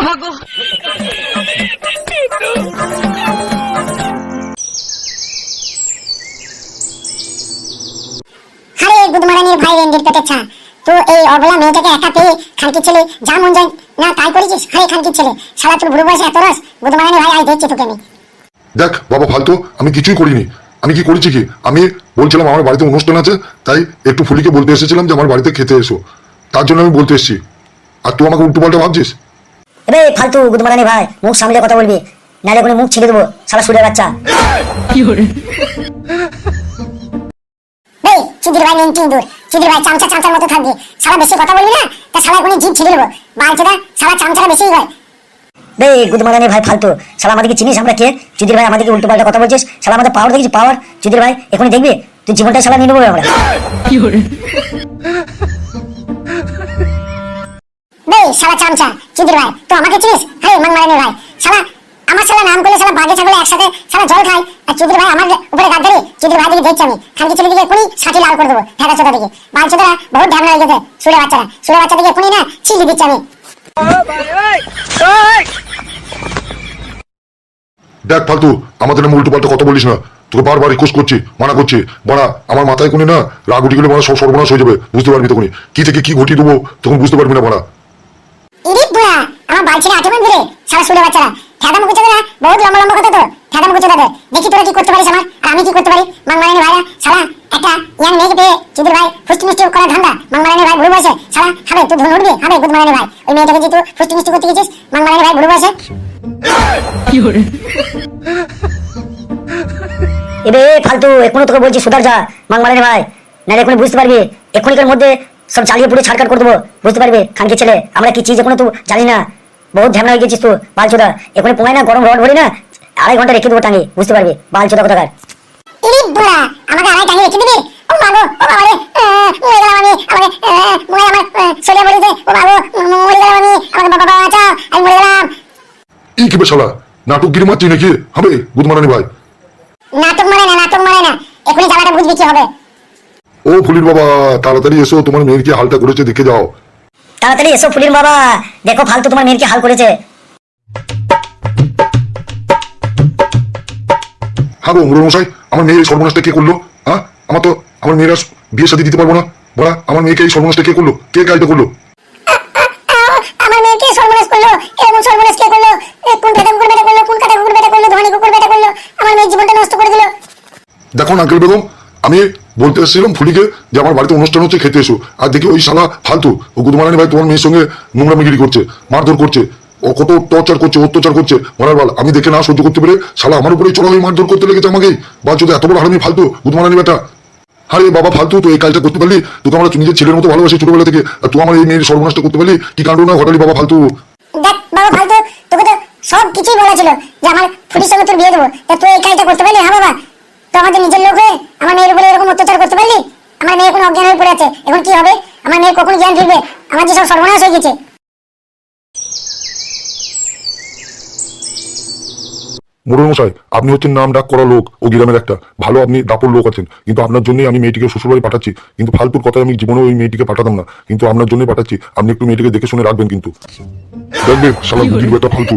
আরে গুদমারানির ভাই রেন্ডির পেটে ছা তো এই অবলা মেয়েটাকে একা পেয়ে খানকি ছেলে যা মন যায় না তাই করেছিস? হারে খানকি ছেলে শালা তোর বুড়ো বয়সে এত রস। গুদমারানি ভাই আজ দেখছি তোকে আমি। দেখ বাবা ফালতু আমি কিছুই করিনি। আমি কি করেছি কি? আমি বলছিলাম আমার বাড়িতে অনুষ্ঠান আছে তাই একটু ফুলিকে বলতে এসেছিলাম যে আমার বাড়িতে খেতে এসো। তার জন্য আমি বলতে এসেছি। আর তুই আমাকে উল্টো পাল্টা ভাবছিস? এবে ফালতু গুদমারানি ভাই। মুখ সামলে কথা বলবি। নাহলে কোনো মুখ ছিঁড়ে দেবো সারা সুরের বাচ্চা। এই চিদির ভাই নেন দূর চিদির ভাই চামচা চামচার মতো থাকবি শালা বেশি কথা বলবি না তা শালা এখনই জিভ ছিঁড়ে দেবো। বালচোদা শালা চামচাটা বেশি হয়। বে গুদমারানি ভাই ফালতু। আমাদেরকে চিনিস আমরা কে? চুদির ভাই আমাদেরকে উল্টো পাল্টা কথা বলছিস? শালা আমাদের পাওয়ার দেখিস পাওয়ার চুদির ভাই এখনই দেখবি? তুই জীবনটা শালা নিয়ে নেব আমরা। বে শালা চামচা ভাই? তো আমাকে চিনিস? মাংমারানি ভাই। শালা, আমার শালা নাম করলে শালা বাঘে, ছাগলে একসাথে শালা জল আর চুদির ভাই? আমার উপরে গাদ ধরে। চুদির ভাই দিকে দেখছি আমি। খানকি ছেলে দিকে সাথে লাল করে দেবো। ঢাকা দিকে। সুরে বাচ্চারা। সুরে বাচ্চা দিকে না আমি। দেখ ফালতু আমাদের নামে উল্টো পাল্টা কথা বলিস না। তোকে বারবার রিকোয়েস্ট করছি, মানা করছি। বড়া, আমার মাথায় কোনি না রাগ উঠে গেলে মানে সব সর্বনাশ হয়ে যাবে। বুঝতে পারবি তখনই। কি থেকে কি ঘটিয়ে দেবো, তখন বুঝতে পারবি না বড়া। ইরি বুড়া আমার বাল ছেড়ে আটে ধরে সারা সুরে বাচ্চারা। ঠেদা মুখে চোদা বহুত লম্বা লম্বা কথা তো। ঠেদা মুখে চোদা দেখি তোরা কি করতে পারিস আমার আর আমি কি করতে পারি? মাংমারানি ভাইরা শালা একটা ইয়াং মেয়েকে পেয়ে চিদির ভাই ফুষ্টি মিষ্টি করা ধান্দা। মাংমারানি ভাই ভুল বসে শালা হবে তুই ধুন উঠবি? হবে গুদমারানি ভাই। ওই মেয়েটাকে যে তুই ফুষ্টি মিষ্টি করতে গেছিস মাংমারানি ভাই ভুল বসে এবে ফালতু এখনও তোকে বলছি সুধার যা মাংমারানি ভাই। নাহলে এখনই বুঝতে পারবি এখনইকার মধ্যে সব চালিয়ে পুরো ছাড়কাট করে দেবো। বুঝতে পারবে খানকে ছেলে? আমরা কি চিজ এখনও তুই জানি না। বহুত ঝামেলা হয়ে গেছিস তুই বালচোদা। এখনই পোঙায় না গরম রড ভরি না আড়াই ঘণ্টা রেখে দেবো টাঙিয়ে। বুঝতে পারবি বালচোদা কোথাকার? ইরি বুড়া আমাকে আড়াই টাঙিয়ে রেখে দিবি? ও মাগো ও বাবা রে মরে গেলাম আমি আমাকে আহ, মরে আমার চলে পড়েছে ও বাবু মরে গেলাম আমি আমাকে বাবা বাবা বাঁচাও আমি মরে গেলাম। এই কি বেশালা নাটক গিরি মারছি নাকি? হবে গুদমারানি ভাই। নাটক মারে না নাটক মারে না। এখনই জ্বালাটা বুঝবি কি হবে। ও ফুলির বাবা তাড়াতাড়ি এসো তোমার মেয়ের কি হালটা করেছে দেখে যাও। তাড়াতাড়ি এসো ফুলির বাবা দেখো ফালতু তোমার মেয়ের কি হাল করেছে। হ্যাঁ গো মুরুল মশাই আমার মেয়ের সর্বনাশটা কে করল? হ্যাঁ? আমার তো আমার মেয়েরা বিয়ে সাথে দিতে পারব না। বড়া আমার মেয়েকে এই সর্বনাশটা কে করল? কে কাজটা করল? আমার মেয়েকে সর্বনাশ করল? সর্বনাশ কে করল? কোন কাটা কুকুর বেটা করল? কোন কাটা কুকুর বেটা করল? ধনী কুকুর বেটা করল? আমার মেয়ের জীবনটা নষ্ট করে দিল। দেখো আঙ্কেল বেগম আমি বলতে এসেছিলাম ফুলিকে যে আমার বাড়িতে অনুষ্ঠান হচ্ছে, খেতে এসো। আর দেখি ওই শালা ফালতু ও গুদমারানি ভাই তোমার মেয়ের সঙ্গে নোংরামিগিরি করছে, মারধর করছে, ও কত টর্চার করছে, অত্যাচার করছে, মরার বাল। আমি দেখে না সহ্য করতে পেরে শালা আমার উপরেই চড়া হয়ে মারধর করতে লেগেছে আমাকেই। বা যদি এত বড় হারামি ফালতু গুদমারানি বেটা। আরে বাবা ফালতু, তো এই কাজটা করতে পারলি? তোকে আমরা নিজের ছেলের মতো ভালোবাসি ছোটবেলা থেকে। আর তুই আমার এই মেয়ের সর্বনাশটা করতে পারলি? কি কাণ্ড না ঘটালি বাবা ফালতু? বাবা ফালতু, তোকে তো সব কিছুই বলা ছিল যে আমার ফুটির সঙ্গে তোর বিয়ে দেবো। তুই এই কাজটা করতে পারলি? হ্যাঁ বাবা। তো আমাদের নিজের লোক হয়ে আমার মেয়ের উপরে এরকম অত্যাচার করতে পারলি? আমার মেয়ে এখন অজ্ঞান হয়ে পড়ে আছে। এখন কি হবে? আমার মেয়ের কখন জ্ঞান ফিরবে? আমার যে সব সর্বনাশ হয়ে গেছে। মোড়ল মশাই আপনি হচ্ছেন নাম ডাক করা লোক ও গ্রামের একটা। ভালো আপনি দাপর লোক আছেন। কিন্তু আপনার জন্যই আমি মেয়েটিকে শ্বশুরবাড়ি পাঠাচ্ছি। কিন্তু ফালতুর কথা আমি জীবনে ওই মেয়েটিকে পাঠাতাম না। কিন্তু আপনার জন্যই পাঠাচ্ছি। আপনি একটু মেয়েটিকে দেখে শুনে রাখবেন কিন্তু। দেখবে শালা বুঝির বেটা ফালতু।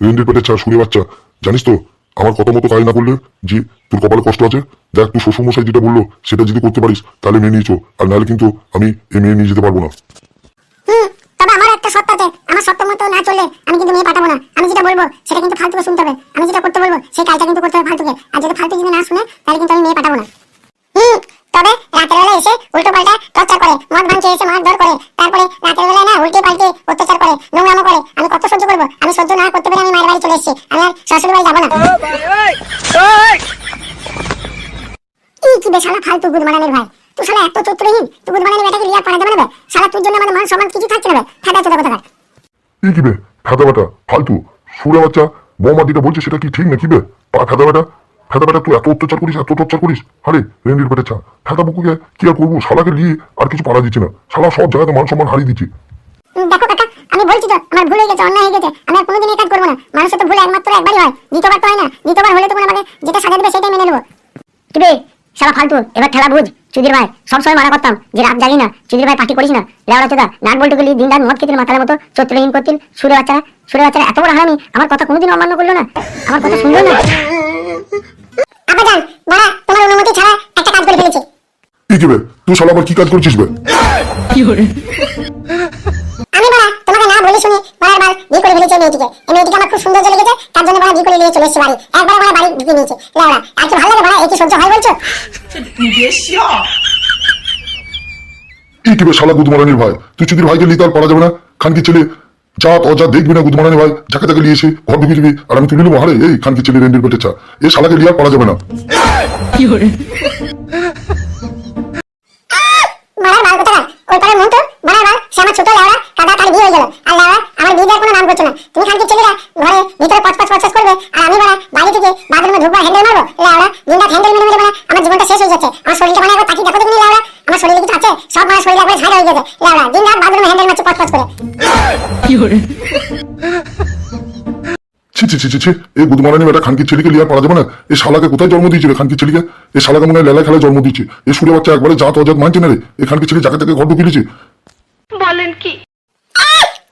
রেন্ডির পেটে চা শুনে বাচ্চা। জানিস তো আমার কথা মতো কাজ না করলে জি, তোর কপালে কষ্ট আছে? দেখ তুই শ্বশুর মশাই যেটা বলল, সেটা যদি করতে পারিস, তাহলে মেনে নিয়েছো। আর নাহলে কিন্তু আমি এই মেয়ে নিয়ে যেতে পারব না। তবে আমার একটা সত্য আছে। আমার সত্য মতো না চললে আমি কিন্তু মেয়ে পাঠাবো না। আমি যেটা বলব, সেটা কিন্তু ফালতুকে শুনতে হবে। আমি যেটা করতে বলব, সেই কাজটা কিন্তু করতে হবে ফালতুকে। আর যদি ফালতু যদি না শুনে, তাহলে কিন্তু আমি মেয়ে পাঠাবো না। হুম, তবে রাতের বেলা এসে উল্টো পাল্টা টর্চার করে, মদ করে। তারপরে রাতের বেলা না উল্টে পাল্টে অত্যাচার করে, নোংরামো করে। আমি কত সহ্য করব? আমি সহ্য না করতে পেরে আমি মায়ের বাড়ি চলে এসেছি। শ্বশুর বাড়ি যাব না। এই কি বে ফালতু গুদ মারানের ভাই? তুই শালা এত চতুরহীন তুই গুদ মারানের বেটাকে লিয়া পাড়া দেবে না শালা তোর জন্য আমাদের মান সম্মান কিছু থাকছে না ফাটা চোদা কোথাকার এই কি বে? ফেদা বেটা ফালতু। সুরে বাচ্চা বৌমা যেটা বলছে সেটা কি ঠিক বে? পা বেটা? বেটা তুই এত অত্যাচার করিস এত অত্যাচার করিস? আরে রেন্ডির চা। ফেদা বুকুকে কি আর করব? শালাকে নিয়ে আর কিছু পারা দিচ্ছি না। শালা সব জায়গাতে মান সম্মান হারিয়ে দিচ্ছি। দেখো আমি বলছি তো আমার ভুল হয়ে গেছে অন্যায় হয়ে গেছে আমি আর কোনোদিন এই কাজ করব না। মানুষের তো ভুল একমাত্র একবারই হয় দ্বিতীয়বার তো হয় না দ্বিতীয়বার হলে তখন আমাকে যেটা সাজা দেবে সেটাই মেনে নেব। কি বে শালা ফালতু এবার ঠেলা বুঝ চুদির ভাই সবসময় মানা করতাম যে রাত জাগি না চুদির ভাই পার্টি করিস না লেওড়া চোদা নাট বল্টু গেলি দিন রাত মদ খেতিল মাতালের মতো চত্রহীন করতিল সুরে বাচ্চারা সুরে বাচ্চারা এত বড় হারামি আমার কথা কোনোদিন অমান্য করল না আমার কথা শুনলো না। আবাজান বড়া তোমার অনুমতি ছাড়া একটা কাজ করে ফেলেছি। কি কি বে তুই শালা কি কাজ করছিস বে? আমি বলা তোমাকে না বলি শুনে বলার বাল বিয়ে করে ফেলেছে মেয়েটিকে এই মেয়েটিকে আমার খুব সুন্দর লেগেছে তার জন্য বলা বিয়ে করে নিয়ে চলে বাড়ি। একবার বলা বাড়ি ঢুকে নিয়েছে। লেওড়া আর কি ভালো লাগে বলা কি সহ্য হয় বলছো? কি শালা গুদমারানির ভাই? তুই চুদির ভাইকে যাবে না। খানকি ছেলে জাত দেখবি না গুদমারানি ভাই যাকে তাকে নিয়ে এসে ঘর ঢুকে দিবি। আর আমি হারে এই খানকি ছেলে রেন্ডির পেটে চা। শালাকে নিয়ে আর যাবে না। মারার কোথাকার? ওই পারে মন তো মারার সে আমার ছোট কাদা তার বিয়ে হয়ে গেল। আর আমার বিয়ে দেওয়ার কোনো নাম করছ না। তুমি খানকি ছেলেরা ঘরে ভিতরে পচ পচ পচ করবে আর আমি বড়া বাইরে থেকে বাথরুমে ঢুকবার হ্যান্ডেল মারবো। লেওড়া দিনটা হ্যান্ডেল মেরে মেরে বড়া আমার জীবনটা শেষ হয়ে যাচ্ছে। আমার শরীরটা মানে একবার তাকি দেখো দেখিনি লেওড়া আমার শরীরে কিছু আছে? সব আমার শরীরে একবার ঝাড় হয়ে গেছে। লেওড়া দিন রাত বাথরুমে হ্যান্ডেল মারছে পচ পচ করে। ছি ছি ছি ছি ছি। এই গুদমারানি বেটা খানকি ছেলেকে লিয়ে আর পারা যাবে না। এই শালাকে কোথায় জন্ম দিয়েছে খানকি ছেলেকে? শালাকে মনে হয় লেলা খেলায় জন্ম দিচ্ছে এই সুরে বাচ্চা একবারে জাত অজাত মানছে না রে। এই খানকি ছেলে ঘর ঢুকে বলেন কি?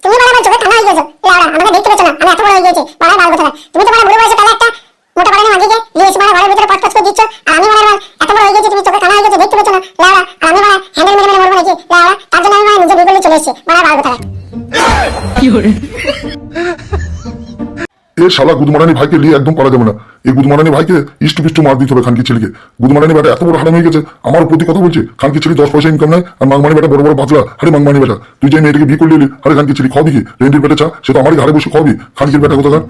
তুমি বড় আমার চোখে ঠান্ডা হয়ে গেছো লেওড়া আমাকে দেখতে পাচ্ছ না, আমি এত বড় হয়ে গেছি বড় বাল কথা তুমি তো বড় বুড়ো বয়সে তাহলে একটা মোটা পাড়ানি দিকে নিয়ে এসে বড় ঘরের ভিতরে পটপট করে দিচ্ছ, আর আমি বড় এত বড় হয়ে গেছি তুমি চোখে কানা হয়ে গেছে দেখতে পাচ্ছ না? লাউড়া আর আমি বড় হ্যান্ডেল মেরে মেরে মরবো নাকি? লাউড়া তার জন্য আমি নিজে বিয়ে চলে এসেছি। বড় বাল কোথায় এই শালা গুদমারানি ভাইকে নিয়ে একদম করা যাবে না। এই গুদমারানি ভাইকে ইষ্ট পিষ্ট মার দিতে হবে খানকি ছেলেকে। গুদমারানি বেটা এত বড় হারাম হয়ে গেছে, আমার প্রতি কথা বলছে, খানকি ছেলে দশ পয়সা ইনকাম নাই আর মাংমানি বেটা বড় বড় পাতলা আরে মাংমানি বেটা, তুই যে মেয়েটাকে বিয়ে করলি হারে খানকি ছেলে খাবি কি? রেন্টির বেটা চা, সে তো আমারই ঘরে বসে খাবি খানকির বেটা কোথাকার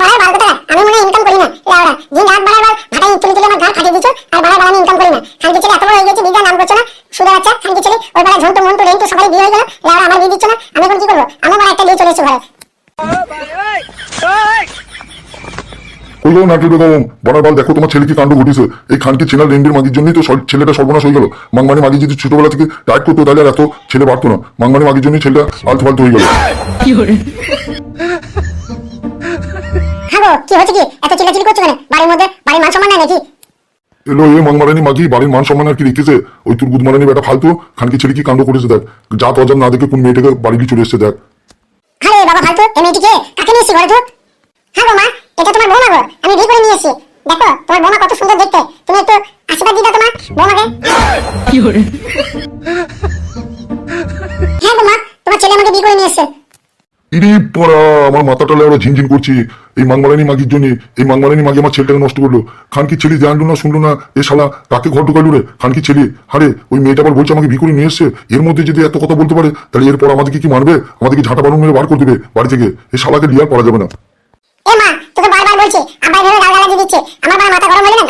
বড় বাল কোথায় আমি মনে ইনকাম করি না লেওড়া দিন রাত বড় বাল ভাটাই তুলে তুলে আমার ঘাট ফাটিয়ে দিচ্ছ আর বড় বাল আমি ইনকাম করি না খানকি ছেলে এত বড় হয়ে গেছে বিদ্যা নাম করছ না সুদে বাচ্চা খানকি ছেলে ওই বেলা ঝন্টু মন্টু রেন্টু সবাই বিয়ে হয়ে গেল লেওড়া আমার বিয়ে দিচ্ছ না আমি এখন কি করব আমার বড় একটা নিয়ে চলে এসেছি ঘরে কইলো নাটুল বেগম বড়ার বাল দেখো তোমার ছেলে কি কাণ্ড ঘটিছে এই খানকি চেনার রেন্ডির মাগির জন্যই তো ছেলেটা সর্বনাশ হয়ে গেল। মাংমানি মাগি যদি ছোটবেলা থেকে টাইট করতো তাহলে এত ছেলে বাড়তো না। মাংমানি মাগির জন্যই ছেলেটা আলতু ফালতু হয়ে গেল। কি হচ্ছে কি এত চিল্লাচিল্লি করছ কেন? বাড়ির মধ্যে বাড়ির মান সম্মান নাই নাকি? এলো এ মাংমারানি মাগি বাড়ির মান সম্মান আর কি রেখেছে? ওই তোর গুদমারানি বেটা ফালতু খানকি ছেলে কি কাণ্ড করেছে দেখ। জাত অজাত না দেখে কোন মেয়েটাকে বাড়ি দিয়ে চলে এসছে দেখ। আরে বাবা ফালতু এই মেয়েটিকে কাকে নিয়ে এসছি ঘরে তো হ্যাঁ মা এটা তোমার বৌমা গো আমি বিয়ে করে নিয়ে এসেছি দেখো তোমার বৌমা কত সুন্দর দেখতে। তুমি একটু আশীর্বাদ দিদা তোমার বৌমাকে। হ্যাঁ গো মা তোমার ছেলে আমাকে বিয়ে করে নিয়ে এসেছে ইরে পড়া আমার মাথাটা ওরা ঝিনঝিন করছি। এই মাংমারানি মাগির জন্য এই মাংমারানি মাগি আমার ছেলেটাকে নষ্ট করল। খানকি ছেলে জানলো না শুনলো না এ শালা কাকে ঘর ঢুকালো রে। খানকি ছেলে হারে ওই মেয়েটা আবার বলছে আমাকে বিয়ে করে নিয়ে এসছে। এর মধ্যে যদি এত কথা বলতে পারে তাহলে এরপর আমাদেরকে কি মারবে? আমাদেরকে ঝাঁটা বারণ মেরে বার করে দেবে বাড়ি থেকে। এই শালাকে লিয়ার করা যাবে না। এ মা তোকে বারবার বলছি আবার ভেবে গাল গালাজি দিচ্ছে আমার বাবা মাথা গরম হলে না গা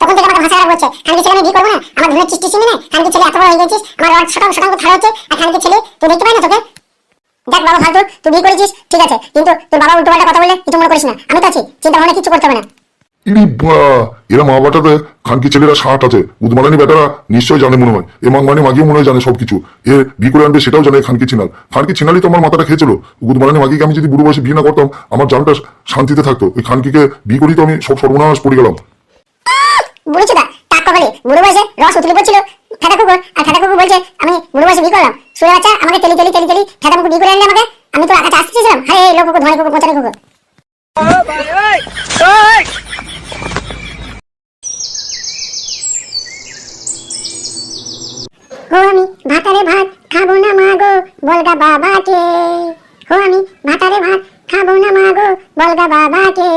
তখন ভাষা করছে বিয়ে করব না? আমার চিনি হয়ে আমার আর তোকে? দেখ বাবা তুই বিয়ে করেছিস, ঠিক আছে। কিন্তু তোর বাবা কথা বলে কিছু মনে করিস না। আমি তো আছি, চিন্তা ভাবনা কিছু করতে হবে না। বা এরা মা বাটাতে খানকি ছেলেরা ষাট আছে। উদমারানি বেটারা নিশ্চয় জানে মনে হয়। এ মাংমানি মাগিও মনে হয় জানে সবকিছু। এ বিয়ে করে আনবে সেটাও জানে খানকি চিনাল খানকি চিনালি তো আমার মাথাটা খেয়েছিল। উদমারানি মাগিকে আমি যদি বুড়ো বয়সে বিয়ে না করতাম আমার জানটা শান্তিতে থাকতো। ওই খানকিকে বিয়ে করেই তো আমি সব সর্বনাশ পড়ে গেলাম। বুড়ি বুড়ো বয়সে রস উতলে পড়ছিল ফেটা কুকুর আর ফেটা কুকুর বলছে আমি বুড়ো বয়সে বিয়ে করলাম। সুরে বাচ্চা আমাকে তেলি তেলি তেলি তেলি ফেটা কুকুর বিয়ে করে আনলে আমাকে? আমি তো আকাশে আসতে চেয়েছিলাম। হ্যাঁ এই লোক কুকুর ধনী কুকুর পচারি কুকুর। হো আমি ভাতারে ভাত খাব না মাগো, বলগা বাবাকে। হো আমি ভাতারে ভাত খাব না মাগো, বলগা বাবাকে।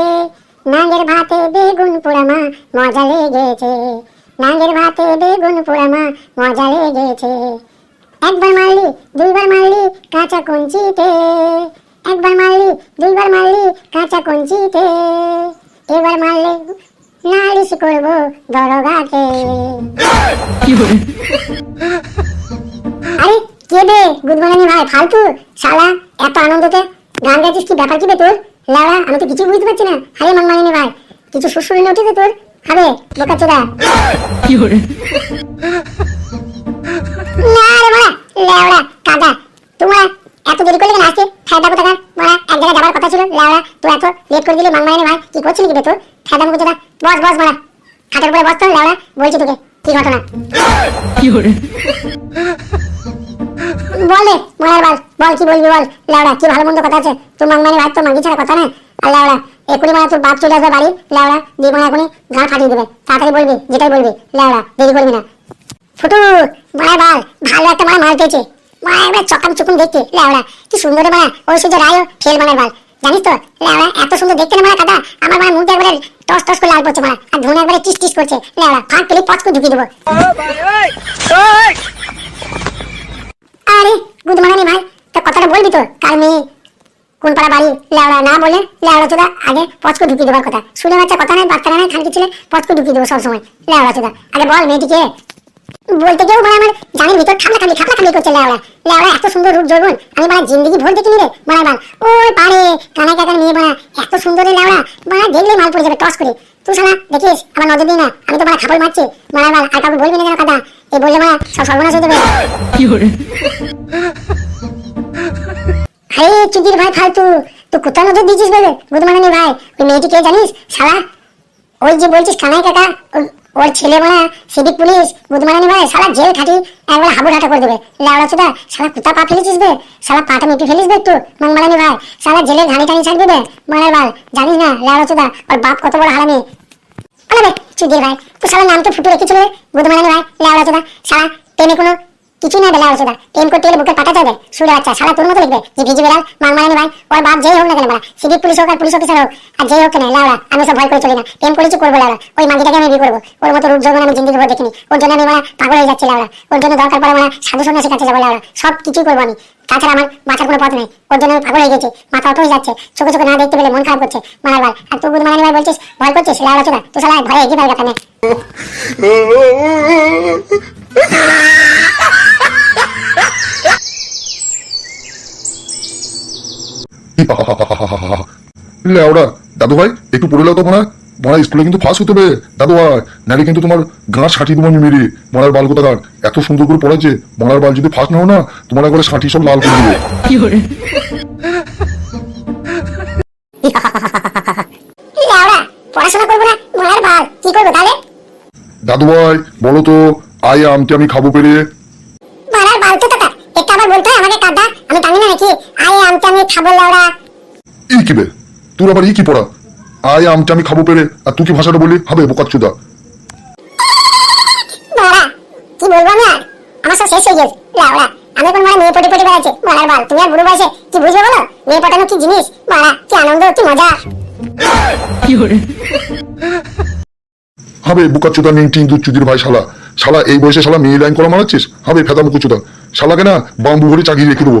নাঙ্গের ভাতে বেগুন পোড়ামা, মজা লেগেছে। নাঙ্গের ভাতে বেগুন পোড়ামা, মজা লেগেছে। একবার মারলি, দুইবার মারলি কাঁচা কঞ্চিতে। একবার মারলি, দুইবার মারলি কাঁচা কঞ্চিতে। এবার মারলে নালিশ করব দরগাকে আরে, কে বে? গুড মর্নিং ভাই, ফালতু। শালা, এত আনন্দতে গান গাইছিস কি ব্যাপার কি বে তোর? লাউড়া আমি তো কিছু বুঝতে পারছি না। আরে মনমানিনি ভাই, কিছু সুরসুরি উঠেছে তোর? হবে বোকা চোদা। না রে মারা লেওড়া, কাদা। তোমরা এত দেরি করলে কেন আসতে ফায়দা কোথাকার? মারা এক জায়গায় যাবার কথা ছিল লেওড়া তো এত লেট করে দিলি মাংমারানি ভাই কি করছিলি কি তোর? ফেদাম করছে না। বস বস মারা। খাটের উপরে বস তো লেওড়া বলছি তোকে কি ঘটনা? বল রে মরার বাল বল কি বলবি বল। লেওড়া কি ভালো মন্দ কথা আছে? তুই মাংমানি ভাই তো মাঙ্গি ছাড়া কথা না আর লেওড়া এখনই মানে তোর বাপ চলে আসবে বাড়ি। লেওড়া দিয়ে মানে এখনই গাল ফাটিয়ে দেবে। তাড়াতাড়ি বলবি যেটাই বলবি। লেওড়া দেরি করবি না। ফুটু মায়ের বাল ভালো একটা মানে মাল পেয়েছে। একবার চকাম চুকুম দেখতে। লেওড়া কি সুন্দর মানে ওই সূর্য রায়ও ফেল মানের বাল। জানিস তো এত সুন্দর দেখতে না মানে আমার মানে মুখ একবারে টস টস করে লাল পড়ছে মানে আর ধনে একবারে টিস টিস করছে। ফাঁক পেলে ঢুকিয়ে দেবো। আরে ভাই, তা কথাটা বলবি তো মেয়ে? কোন পাড়া বাড়ি? লেওড়া না বলে লেওড়া চোদা, আগে ঢুকিয়ে দেবার কথা। শুনে বাচ্চা কথা নাই বাচ্চা নাই, খানকি ছেলে, পচকে ঢুকিয়ে দেবো সবসময়। লেওড়া চোদা, আগে বল মেয়েটিকে। বলতে গিয়েও মানে আমার জানির ভিতর খামলা খামলি খামলা খামলি করছে লেওড়া। লেওড়া এত সুন্দর রূপ যৌবন আমি মানে জিন্দগি ভোর দেখিনি রে। মানে বাল ওই পারে কানা কাকার মেয়ে বানা এত সুন্দর রে লেওড়া। মানে দেখলেই মাল পড়ে যাবে টস করে। তুই শালা দেখিস আমার নজর দিই না। আমি তো মানে খাবার মারছি। মানে বাল আর কাউকে বলবি না কেন কথা এই বললে মানে সব সর্বনাশ হয়ে যাবে। আরে চুদির ভাই ফালতু। তুই কোথায় নজর দিয়েছিস বলে? বুধমানানি ভাই ওই মেয়েটি কে জানিস? শালা ওই যে বলছিস কানাই কাকা ওর- ছেলে মানে সিভিক পুলিশ বুধমানি ভাই সারা জেল খাটি, একবার হাবু হাটা করে দেবে। লেওড়া সুদা সারা কুতা পা ফেলেছিস বে? সারা পাটা মেপে ফেলিস বে একটু? মংমালানি ভাই সারা জেলে ঘানি টানি ছাড়বি বে? মারার ভাই জানিস না লেওড়া সুদা ওর বাপ কত বড় হারামি। আরে চুদির ভাই তুই সারা নাম তো ফুটে রেখেছিল রে বুধমানানি ভাই লেওড়া সুদা সারা প্রেমে কোনো কিছু না বেলা ওষুধ প্রেম করতে গেলে বুকে পাঠাতে হবে সুরে বাচ্চা সারা তোর মতো লিখবে। যে ভিজি বেড়াল মাংমারানি ভাই, ওর বাপ যেই হোক না কেন বলা সিভিক পুলিশ হোক আর পুলিশ অফিসার হোক, আর যেই হোক না লাউড়া, আমি সব ভয় করে চলি না। প্রেম করেছি, করব লাউড়া। ওই মাগিটাকে আমি বিয়ে করব। ওর মতো রূপ যৌবন আমি জিন্দিগি দেখিনি। ওর জন্য আমি মানে পাগল হয়ে যাচ্ছি লাউড়া। ওর জন্য দরকার পড়ে মানে সাধু সন্ন্যাসী কাছে যাব লাউড়া। সব কিছুই করব আমি। তাছাড়া আমার মাথার কোনো পথ নেই। ওর জন্য আমি পাগল হয়ে গেছি। মাথা অটো হয়ে যাচ্ছে। চোখে চোখে না দেখতে পেলে মন খারাপ করছে। ভাই, আর তুই মারানি ভাই বলছিস, ভয় করছিস? লাউড়া চোদা তুই শালা ভয়ে এগিয়ে পারবে কানে লেওড়া দাদু ভাই একটু পড়ে তো মনে মনে স্কুলে কিন্তু ফার্স্ট হতে হবে দাদু ভাই নাহলে কিন্তু তোমার গাঁ দেবো আমি মেরে। মনার বাল কোথা এত সুন্দর করে পড়াচ্ছে। মনার বাল যদি ফার্স্ট নাও না তোমার একবারে ছাটি সব লাল করে দেবো। লাউড়া পড়াশোনা করব না মারার ভালো কি করব তাহলে? দাদু ভাই বলো তো আই আমটি আমি খাব পেরে। মারার বালতো টাকা একটু আবার বলতে আমাকে কাদা। আমি জানি না নাকি আয় আমকে আমি খাব লাউড়া ই কি বে? তোর আবার ই কি পড়া? আই আমটি আমি খাব পেরে আর তুই কি ভাষাটা বলি হবে বোকাচ্ছুদা মারা কি বলব আমি আর? আমার সব শেষ হয়ে গেছে। লাউড়া আমি কোন মানে মেয়ে পটে পটে বেড়াচ্ছে। মারার বাল তুমি আর বুড়ো বয়সে কি বুঝবে বলো? মেয়ে পটানো কি জিনিস? মারা কি আনন্দ কি মজা? কি হবে বোকাচ্ছুদা নিংটি ইন্দুর চুদির ভাই শালা। শালা এই বয়সে শালা মেয়ে লাইন করা মারাচ্ছিস? হবে ফেদা মুকুচুদা। শালাকে না বাম্বু ভরে চাকরি রেখে দেবো।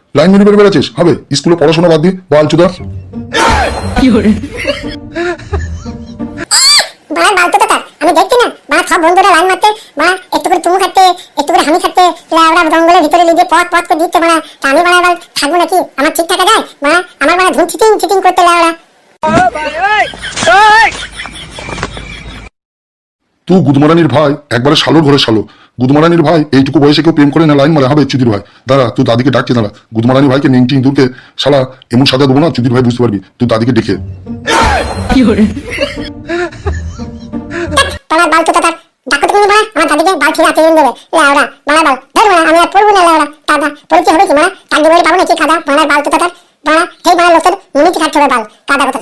লাইন মেরে বেড়ে বেড়াচ্ছিস? হবে। স্কুলে পড়াশোনা বাদ দিয়ে বাল চুদা। মারার বাল তো টাকা আমি দেখছি না। মারা সব বন্ধুরা লাইন মারতে। মারা একটু করে চুমু খাচ্ছে একটু করে হামি খাচ্ছে। লাউড়া জঙ্গলের ভিতরে লিখে পথ পথ করে দিচ্ছে আমি থাকব নাকি? আমার ঠিক থাকা যায়? মারা আমার চিটিং চিটিং করতে লাউড়া তুই গুদমারানির ভাই একবারে শালোর ঘরে শালো। গুদমারানির ভাই এইটুকু বয়সে কেউ প্রেম করে না লাইন মারে হবে চুদির ভাই। দাঁড়া তুই দাদিকে ডাকছি দাঁড়া। গুদমারানি ভাইকে নেংটি ইঁদুরকে শালা এমন সাজা দেবো না চুদির ভাই বুঝতে পারবি। তুই দাদিকে ডেকে তোমার বাল তো টাকা ডাকো তুমি মারা আমার দাদিকে বাল ছিঁড়ে হাতে দেবে। লাউড়া মারা বাল। ধর মারা আমি আর পড়ব না লাউড়া। দাদা পড়তে হবে কি মারা? কান্দি বলে পাবো নাকি কাদা মারার বাল তো টাকা মারা সেই মারা লোকের মিনিট থাকতে হবে বাল। কাদা কথা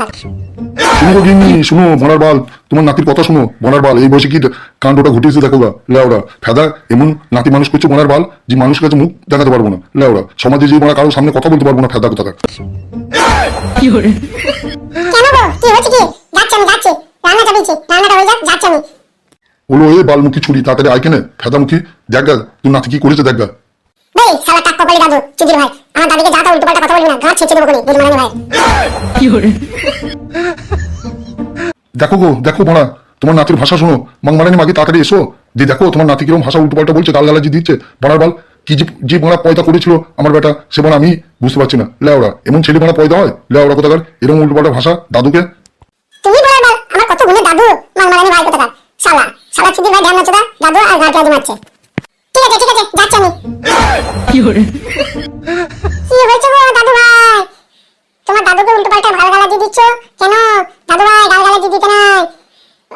শুনো গো গিন্নি শুনো বনার বাল। তোমার নাতির কথা শুনো বনার বাল। এই বয়সে কি কাণ্ডটা ঘটিয়েছে দেখো গা লেওড়া ফেদা এমন নাতি মানুষ করছে বনার বাল যে মানুষের কাছে মুখ দেখাতে পারব না। লেওড়া সমাজে যে কারোর সামনে কথা বলতে পারব না ফেদা কোথাকার কেন গো? কি হচ্ছে কি? যাচ্ছি আমি যাচ্ছি। রান্নাটা দিচ্ছি রান্নাটা হয়ে যাক যাচ্ছি আমি। বলো এ বালমুখী ছুরি তাড়াতাড়ি আয় কেনে। ফেদামুখী দেখ গা তুই নাতি কি করেছে দেখ গা। বেই শালা টাক কপালি দাদু চুদির ভাই। আমার দাদিকে যা তা কথা বলবি না। ছেঁচে দেবো কোনি ভাই দেখো গো দেখো বড়া তোমার নাতির ভাষা শোনো। মাংমারানি মাগে তাড়াতাড়ি এসো। যে দেখো তোমার নাতি কীরকম ভাষা উল্টো পাল্টা বলছে গালগালাজি দিচ্ছে। বড়ার বাল কি যে বড়া পয়দা করেছিল আমার বেটা সে বড়া আমি বুঝতে পারছি না। লে লেওড়া এমন ছেলে বড়া পয়দা হয়? লেওড়া কোথাকার? এরকম উল্টো পাল্টা ভাষা দাদুকে? তুমি বলার বল আমার কত গুণের দাদু মাংমারানি ভাই কোথাকার? শালা শালা ভাই ধ্যান দাদু আর মারছে। ঠিক আছে ঠিক আছে যাচ্ছি আমি। কি হয়েছে গো দাদু ভাই তোমার দাদুকে উল্টো পাল্টা গালগালাজি দিচ্ছ কেন দাদু ভাই গালগালাজি দিতে নাই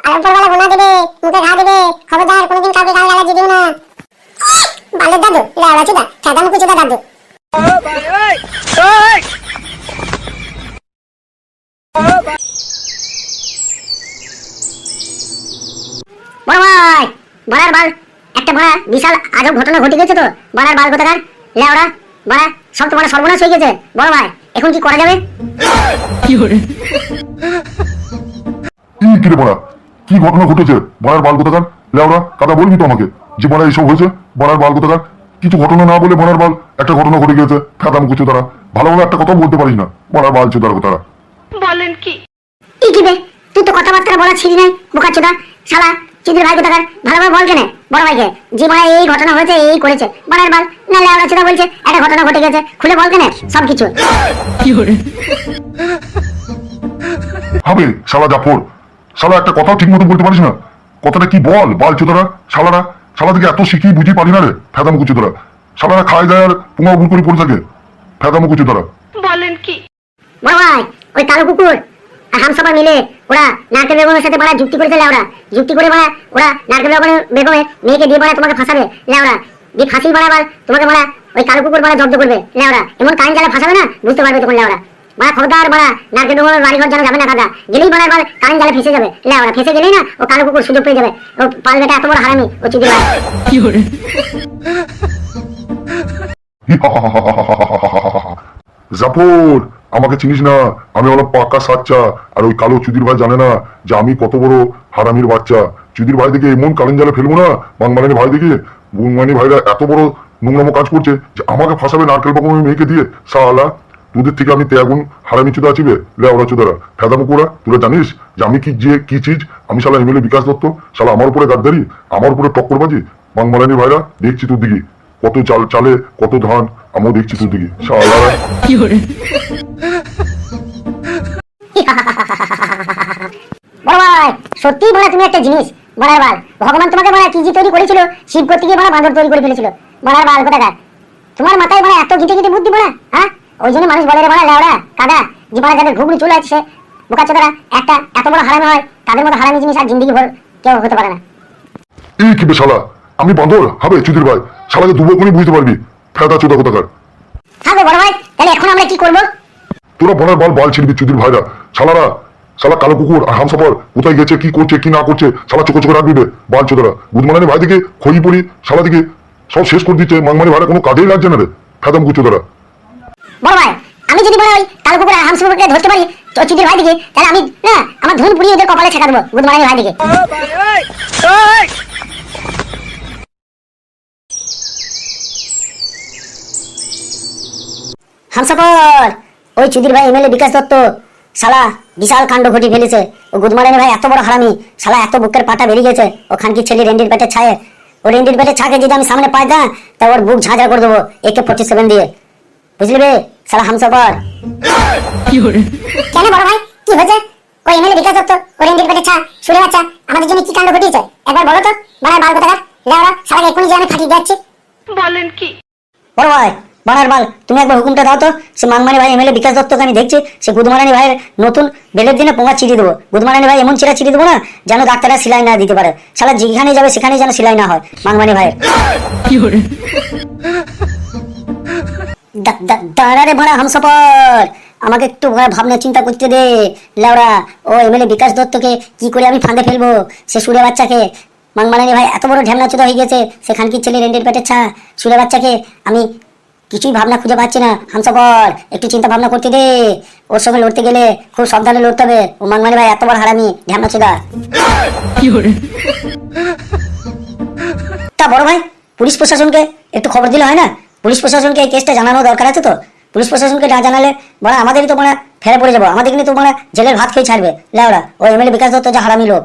আর উপরবেলা গোনা দেবে মুখে ঘা দেবে খবরদার কোনোদিন কাউকে গালগালাজি দিও না বালের দাদু লেওড়া চুদা খেদা মুখে চুদা দাদু বড় ভাই বড়ার বাল একটা বড়া বিশাল আজব ঘটনা ঘটে গেছে তো বড়ার বাল কোথাকার? লেওড়া বড়া সব তো বড় সর্বনাশ হয়ে গেছে। বড় ভাই এখন কি করা যাবে? কি কি কিরে বড়া? কি ঘটনা ঘটেছে? বড়ার বাল কোথাকার? লেওড়া কথা বলবি তো আমাকে। যে বড়া এইসব হয়েছে বড়ার বাল কোথাকার? কিছু ঘটনা না বলে বড়ার বাল একটা ঘটনা ঘটে গেছে ফেদাম কুচু তারা। ভালোভাবে একটা কথা বলতে পারিস না। বড়ার বাল চুদার কোথারা বলেন কি? কি বে তুই তো কথাবার্তা বলা ছিলি নাই বোকা চোদা শালা চিদির ভাই কোথাকার? ভালোভাবে বল কেন বড় ভাইকে। যে বড়া এই ঘটনা হয়েছে এই করেছে। বড়ার বাল না লেওড়া চোদা বলছে একটা ঘটনা ঘটে গেছে। খুলে বল কেন সব কিছু হবে শালা জাফর শালা একটা কথাও ঠিক মতো বলতে পারিস না। কথাটা কি বল বাল চোদারা শালারা? শালা থেকে এত শিখি বুঝি পারি না রে ফেদাম কুচু তারা শালারা খায় যায় আর পুঙা ভুল করে পড়ে থাকে ফেদাম কুচু তারা বলেন কি? বড় ভাই ওই কালো কুকুর আর হামসাপা মিলে ওরা নারকেল বেগমের সাথে মারা যুক্তি করেছে লেওরা। যুক্তি করে মারা ওরা নারকেল বেগমের বেগমের মেয়েকে দিয়ে মারা তোমাকে ফাঁসাবে লেওরা। দিয়ে ফাঁসি আবার তোমাকে মারা ওই কালো কুকুর মারা জব্দ করবে লেওরা। এমন কান জ্বালা ফাঁসাবে না বুঝতে পারবে তখন লেওরা। মারা খবরদার মারা নারকেল বেগমের বাড়ি ঘর যেন যাবে না কাদা গেলেই মারা এবার কান জালে ফেসে যাবে লেওরা। ফেসে গেলেই না ও কালো কুকুর সুযোগ পেয়ে যাবে। ও পালবেটা এত বড় হারামি ও চুদি জাফর আমাকে চিনিস না, আমি হলাম পাকা সাচ্চা, আর ওই কালো চুদির ভাই জানে না যে আমি কত বড় হারামির বাচ্চা। চুদির ভাই দেখে এমন কারেন্ট জালে ফেলব না বাংমানি ভাই দেখে? বুংমানি ভাইরা এত বড় নোংরামো কাজ করছে যে আমাকে ফাঁসাবে নারকেল বাবু মেয়েকে দিয়ে সালা তোদের থেকে আমি তেয়াগুন হারামি চুদা আছিবে লেওড়া চুদারা। ফেদামো কোরা, তোরা জানিস যে আমি কি যে, কি চিজ? আমি শালা এমএলএ বিকাশ দত্ত, শালা আমার উপরে গাদ্দারি, আমার উপরে টক্করবাজি। বাংমারানি ভাইরা, দেখছি তোর দিকে। কত চাল, চালে কত ধান আমিও দেখছি তোর দিকে। শালারা বড় ভাই সত্যি বড় তুমি একটা জিনিস। বড়ার বাল ভগবান তোমাকে বড় কি তৈরি করেছিল? শিব করতে গিয়ে বড় বাঁদর তৈরি করে ফেলেছিল। বড়ার বাল কোথাকার তোমার মাথায় বড় এত গিটে গিটে বুদ্ধি বড় হ্যাঁ? ওই জন্য মানুষ বলে রে বড় লেওড়া কাদা যে বড় যাদের ঘুগনি চলে আছে বোকা চোদারা একটা এত বড় হারামি হয় তাদের মতো হারামি জিনিস আর জিন্দগি ভর কেউ হতে পারে না। এই কি শালা? আমি বাঁদর? হবে চুদির ভাই। শালাকে দুবো করে বুঝতে পারবি। ফেদা চোদা কোথাকার? থাকবে বড় ভাই তাহলে এখন আমরা কি করব? তোরা বনের বল বল ছিড়বি চুদির ভাইরা। শালারা, শালা কালো কুকুর আর হামসাফর, কোথায় গেছে, কি করছে, কি না করছে, শালা চোখে চোখে রাখবি বাল চোদারা বুধমানানি ভাই দিকে, খই পড়ি শালা দিকে, সব শেষ করে দিচ্ছে, মাংমানি ভাইরা কোনো কাজেই লাগছে না রে। ফেদাম কুচোদারা ভাই, আমি যদি বড় ওই কালো কুকুর আর ধরতে পারি চিদির ভাই দিকে, তাহলে আমি, না, আমার ধুন পুড়িয়ে ওদের কপালে ছেঁকা দেবো ভাই দিকে। হামসাফর! ওই চুদির ভাই এমএলএ বিকাশ দত্ত। শালা বিশাল কাণ্ড ঘটি ফেলেছে। ও গুদমারানি ভাই এত বড় হারামি। শালা এত বুকের পাটা বেরিয়ে গেছে। ও খানকি ছেলে রেন্ডির পেটে ছায়ে। ও রেন্ডির পেটে ছাকে যদি আমি সামনে পাই না তা ওর বুক ঝাঁঝা করে দেবো একে ফোর্টি সেভেন দিয়ে। বুঝলি বে? শালা হামসাফর। কেন বড় ভাই? কি হয়েছে? ওই এমএলএ বিকাশ দত্ত ওর ইন্ডির পেটে ছা শুনে বাচ্চা আমাদের জন্য কি কাণ্ড ঘটিয়েছে? একবার বলো তো বাড়ার বাল কোথাকার? লেওড়া সারাকে এক্ষুনি যে আমি ফাটিয়ে যাচ্ছি বলেন কি? বড় ভাই বানার বাল তুমি একবার হুকুমটা দাও তো। সে মাংমানি ভাই এমএলএ বিকাশ দত্তকে আমি দেখছি সে গুদমারানি ভাইয়ের নতুন বেলের দিনে পোঙা ছিটিয়ে দেবো। গুদমারানি ভাই এমন ছিঁড়া ছিটিয়ে দেবো না যেন ডাক্তাররা সেলাই না দিতে পারে। শালা যেখানে যাবে সেখানেই যেন সেলাই না হয় মাংমানি ভাইয়ের। দাঁড়া রে ভাড়া হামসাপার আমাকে একটু ভাবনা চিন্তা করতে দে। লেওড়া ও এমএলএ বিকাশ দত্তকে কি করে আমি ফাঁদে ফেলব? সে সুরে বাচ্চাকে মাংমারানি ভাই এত বড় ঢ্যামনা চোদা হয়ে গেছে সেখান কি ছেলে রেন্ডের পেটের ছা সুরে বাচ্চাকে আমি কিছুই ভাবনা খুঁজে পাচ্ছি না। হামসাপর একটু চিন্তা ভাবনা করতে দে। ওর সঙ্গে লড়তে গেলে খুব সাবধানে লড়তে হবে। ও মাংমানি ভাই এত বড় হারামি। ঢ্যামনা চোদা তা বড় ভাই পুলিশ প্রশাসনকে একটু খবর দিলে হয় না? পুলিশ প্রশাসনকে এই কেসটা জানানো দরকার আছে তো? পুলিশ প্রশাসনকে না জানালে বড় আমাদেরই তো বড় ফেরে পড়ে যাব। আমাদের কিন্তু তোমরা জেলের ভাত খেয়ে ছাড়বে। লেওড়া ও এমএলএ বিকাশ দত্ত যা হারামি লোক।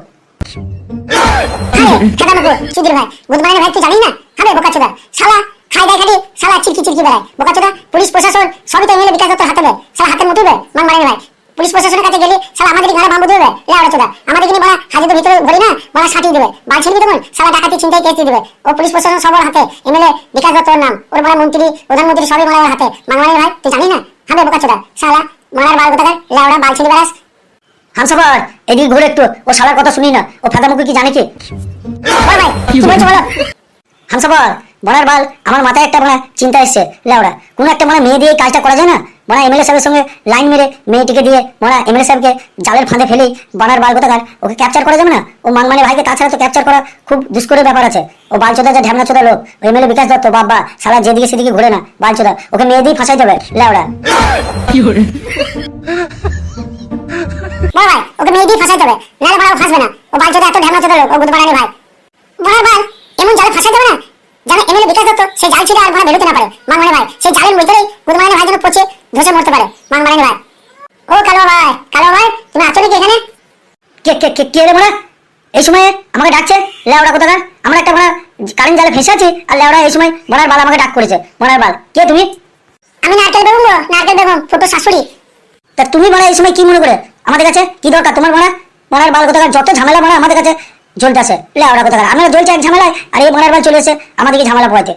ভাই বুধবারের ভাই তুই জানিস না? হবে বোকা শালা খাই দাই খালি শালা চিরকি চিরকি বেড়ায়। বোকা চোদা পুলিশ, প্রশাসন, সবই তো এমএলএ বিকাশ দত্তর হাতে দেয় শালা হাতের মুঠি দেয় মান মারেন ভাই। পুলিশ, প্রশাসনের কাছে গেলে, শালা আমাদের ঘরে বাম্বু দেবে লেওড়া চোদা আমাদের কিনে বলা হাজিদের ভিতরে ভরি না, বলা সাটিয়ে দেবে। বাল ছিড়বি তখন, শালা ডাকাতি চিন্তায় কেস দেবে। ও পুলিশ, প্রশাসন সবার হাতে, এমএলএ, বিকাশ দত্তর নাম। ওর বড় মন্ত্রী, প্রধানমন্ত্রী সবই বলা হাতে। মান মারেন ভাই, তুই জানিস না? হবে বোকা চোদা শালা মারার বাল কোথাকার? লেওড়া, বাল ছিড়ি বেড়াস। হামসাফার এদিকে ঘুরে একটু, ও শালার কথা শুনি না। ও ফেদা কি জানে কি? বল ভাই বলো? বনার বাল, আমার মাথায় একটা মানে চিন্তা এসছে লেওড়া কোন একটা মানে মেয়ে দিয়ে কাজটা করা যায় না? মানে এমএলএ সাহেবের সঙ্গে লাইন মেরে মেয়েটিকে দিয়ে মানে এমএলএ সাহেবকে জালের ফাঁদে ফেলে বানার বাল কোথাকার? ওকে ক্যাপচার করা যাবে না? ও মানমানে ভাইকে তাছাড়া তো ক্যাপচার করা খুব দুষ্করের ব্যাপার আছে। ও বালচোদা যে ঢ্যামনা চোদা লোক, ও এমএলএ বিকাশ দত্ত, বাবা সালা যেদিকে সেদিকে ঘুরে না, বালচোদা। ওকে মেয়ে দিয়ে ফাঁসাই যাবে বড় ভাই ওকে মেয়ে দিয়ে ফাঁসাই হবে নাহলে বড় ফাঁসবে না। ও বাল চোদা এত ঢ্যামা চোদা লোক, ও গুদবাড়ানি ভাই। বড় ভাই এমন জালে ফাঁসাইতে হবে না? জানে এমএলএ বিকাশ দত্ত সেই জাল ছিঁড়ে আর বড় বেরোতে না পারে। মাং ভাই। সেই জালের ভিতরেই গুদ ভাই যেন পচে ধসে মরতে পারে। মাং ভাই। ও কালো ভাই কালো ভাই তুমি আছো নাকি এখানে? কে কে কে কে রে মোড়া এই সময় আমাকে ডাকছে? লেওড়া কোথাকার? আমরা একটা মোড়া কারেন্ট জালে ফেসে আছি আর লেওড়া এই সময় বনার বাল আমাকে ডাক করেছে। বনার বাল। কে তুমি? আমি নারকেল বেগম গো নারকেল বেগম ফুটো শাশুড়ি। তা তুমি বড়া এই সময় কি মনে করে? আমাদের কাছে কি দরকার? তোমার বড়া বনার বাল কোথাকার? যত ঝামেলা বড়া আমাদের কাছে আমরা জ্বলছে এক ঝামেলায় আর এই বাল চলে এসে আমাদেরকে ঝামেলা পোয়াতে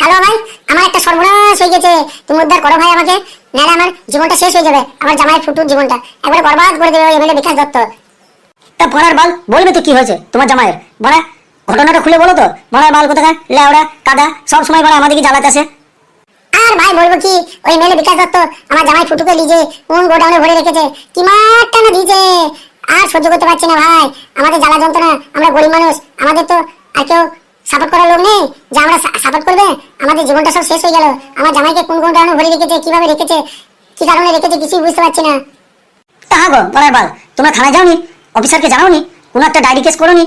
কালো ভাই আমার একটা সর্বনাশ হয়ে গেছে। তুমি উদ্ধার করো ভাই আমাকে নাহলে আমার জীবনটা শেষ হয়ে যাবে। আমার ফুটুর জীবনটা। একবারে বরবাদ করে দেবে এমএলএ বিকাশ দত্ত। তা বাল বলবে তো কি হয়েছে তোমার জামাইয়ের? বড়া ঘটনাটা খুলে বলো তো। বনার বাল কোথাকার? লেওড়া কাদা সব সময় বড়া আমাদেরকে জ্বালাতে আসে। আর ভাই বলব কি ওই মেলে বিকাশ দত্ত আমার জামাই ফুটুকে লিজে কোন গোডাউনে ভরে রেখেছে? কি মারটা না দিয়েছে? আর সহ্য করতে পারছি না ভাই। আমাদের জ্বালা যন্ত্রণা আমরা গরিব মানুষ। আমাদের তো আর কেউ সাপোর্ট করার লোক নেই। যে আমরা সাপোর্ট করবে আমাদের জীবনটা সব শেষ হয়ে গেল। আমার জামাইকে কোন গোডাউনে ভরে রেখেছে কীভাবে রেখেছে কি কারণে রেখেছে কিছুই বুঝতে পারছি না। তা গো বলার বাল। তোমরা থানায় যাওনি? অফিসারকে জানাওনি? কোনো একটা ডায়েরি কেস করোনি?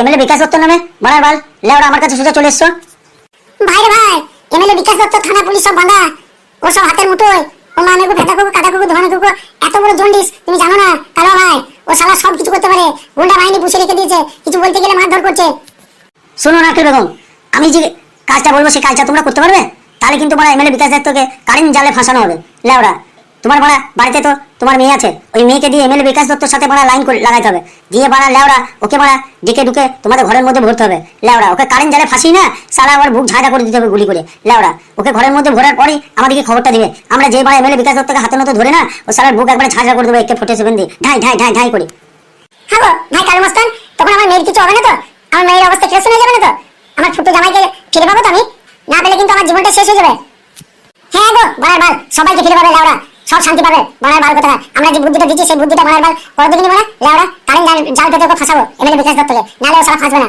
এমএলএ বিকাশ দত্ত নামে? বলার বাল লেওড়া আমার কাছে সোজা চলে এসছো। ভাই রে ভাই এমএলএ বিকাশ দত্ত থানা পুলিশ সব বাঁধা ও সব হাতের মুঠোয়। ও মানে ভেদা কুকু কাদা কুকু ধোয়ানো কুকু এত বড় জন্ডিস, তুমি জানো না, কালো ভাই, ও শালা সব কিছু করতে পারে। গুন্ডা বাহিনী পুষে রেখে দিয়েছে, কিছু বলতে গেলে মারধর করছে। শোনো কি রকম, আমি যে কাজটা বলব, সেই কাজটা তোমরা করতে পারবে? তাহলে কিন্তু তোমার এমএলএ বিকাশ দত্তকে কারেন্ট জালে ফাঁসানো হবে। লেওড়া তোমার বড়া বাড়িতে তো তোমার মেয়ে আছে। ওই মেয়েকে দিয়ে এমএলএ বিকাশ দত্তর সাথে বড়া লাইন লাগাইতে হবে। দিয়ে বড়া লেওড়া ওকে বড়া ডেকে ঢুকে তোমাদের ঘরের মধ্যে ভরতে হবে। লেওড়া ওকে কারেন্ট জালে ফাঁসি না? সারা আবার বুক ঝাঁঝা করে দিতে হবে গুলি করে। লেওড়া ওকে ঘরের মধ্যে ভরার পরেই আমাদেরকে খবরটা দিবে। আমরা যে বড়া এমএলএ বিকাশ দত্তকে হাতের মতো ধরে না, ও সারার বুক একবারে ঝাঁঝা করে দেবে একে ফোটে সেভেন দিয়ে। ঢাই ঢাই ঢাই ঢাই করে। হ্যাঁ ভাই কালো মস্তান, তখন আমার মেয়ের কিছু হবে না তো? আমার মেয়ের অবস্থা কেউ শুনে যাবে না তো? আমার ছোট জামাইকে ফিরে পাবো তো আমি? না পেলে কিন্তু আমার জীবনটা শেষ হয়ে যাবে। হ্যাঁ গো, বলার বাল, সবাইকে ফিরে পাবে লাউড়া সব শান্তি পাবে। বলার বাল কথা আমরা যে বুদ্ধিটা দিচ্ছি, সেই বুদ্ধিটা বলার বাল করে দেখিনি বলা লাউড়া কারেন্ট জাল পেতে ওকে ফাঁসাবো। এমএলএ বিকাশ দত্তকে। নাহলে ও সারা ফাঁসবে না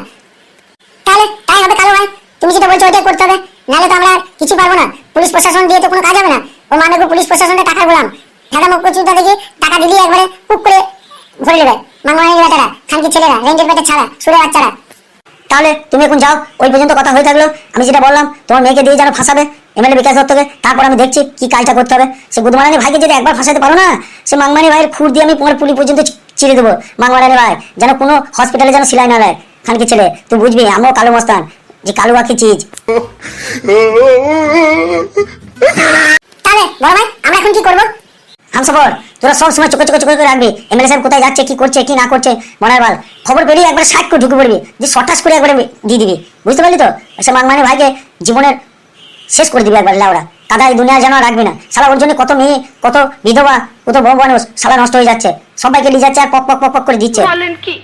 তাহলে তাই হবে কালো ভাই। তুমি যেটা বলছো ওইটাই করতে হবে। নাহলে তো আমরা কিছু পারব না। পুলিশ প্রশাসন দিয়ে তো কোনো কাজ হবে না। ও মানে গো পুলিশ প্রশাসনের টাকা গোলাম। ঢাকা মুখ চুলটা দেখি টাকা দিলি একবারে কুক করে ভরে নেবে। মাংমানি বেটারা খানকি ছেলেরা, রেঞ্জের পেটে ছাড়া সুরে বাচ্চারা। তাহলে তুমি এখন যাও, ওই পর্যন্ত কথা হয়ে থাকল। আমি যেটা বললাম, তোমার মেয়েকে দিয়ে যেন ফাঁসাবে। এমএলএ বিকাশ দত্তকে তারপর আমি দেখছি কি কাজটা করতে হবে। সে বুধমারানি ভাইকে যদি একবার ফাঁসাতে পারো না সে মাংমানি ভাইয়ের খুর দিয়ে আমি তোমার পুলি পর্যন্ত চি- চিরে দেবো। মাংমারানি ভাই যেন কোনো হসপিটালে যেন সিলাই না দেয়। খানকি ছেলে তুই বুঝবি আমিও কালো মস্তান যে কালো আঁকি চিজ। তাহলে বড় ভাই আমরা এখন কি করব? হামসাফর তোরা সব সময় চোখে চোখে চোখে করে রাখবি। এমএলএ সাহেব কোথায় যাচ্ছে কি করছে কি না করছে মনার বাল। খবর পেরিয়ে একবার সাইড করে ঢুকে পড়বি। যে সটাস করে একবার দিয়ে দিবি। বুঝতে পারলি তো? সে মাংমানি ভাইকে জীবনের শেষ করে দিবি একবার লাউরা দাদা এই দুনিয়া যেন রাখবি না। সালা ওর জন্য কত মেয়ে, কত বিধবা, কত বউ মানুষ সালা নষ্ট হয়ে যাচ্ছে। সবাইকে নিয়ে যাচ্ছে আর পক পক পক পক করে দিচ্ছে। বলেন কি?